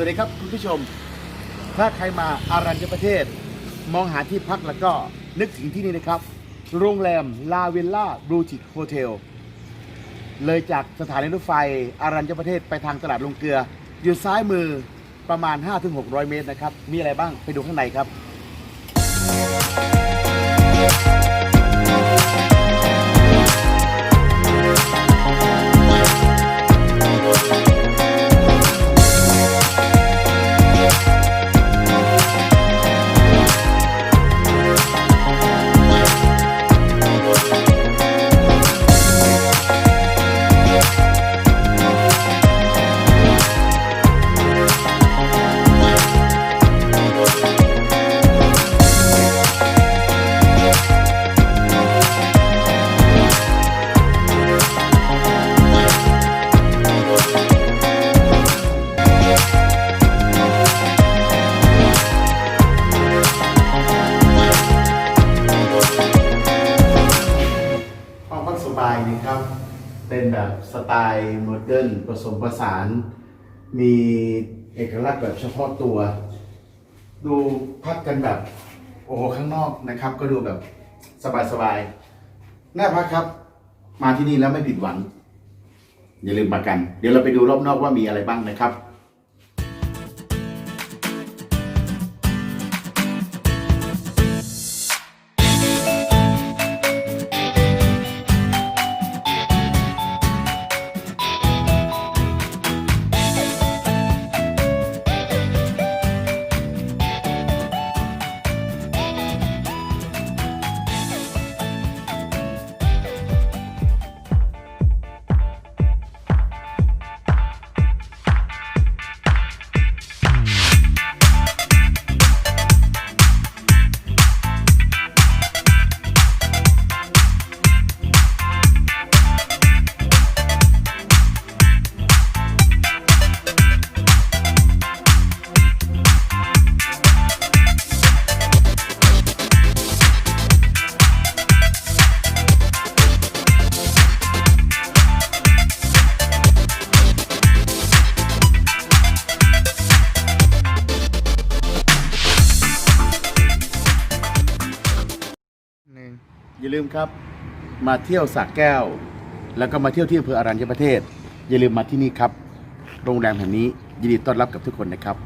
สวัสดีครับคุณผู้ชม ถ้าใครมาอารัญญประเทศ มองหาที่พักแล้วก็นึกถึงที่นี่นะครับ โรงแรมลาเวลล่าบลูจิตโฮเทล เลยจากสถานีรถไฟอารัญญประเทศไปทางตลาดลงเกลือ อยู่ซ้ายมือประมาณ 5-600 เมตรนะครับ มีอะไรบ้างไปดูข้างในครับ เป็นแบบสไตล์โมเดิร์นผสมผสาน มีเอกลักษณ์แบบเฉพาะตัว ดูพักกันแบบ โอ้โหข้างนอกนะครับ ก็ดูแบบสบายๆน่าพักครับ มาที่นี่แล้วไม่ผิดหวัง อย่าลืมมากัน เดี๋ยวเราไปดูรอบนอกว่ามีอะไรบ้างนะครับ อย่าลืมครับ มาเที่ยวสระแก้ว แล้วก็มาเที่ยวที่อำเภออารัญญประเทศ อย่าลืมมาที่นี่ครับ โรงแรมแห่งนี้ยินดีต้อนรับกับทุกคนนะครับ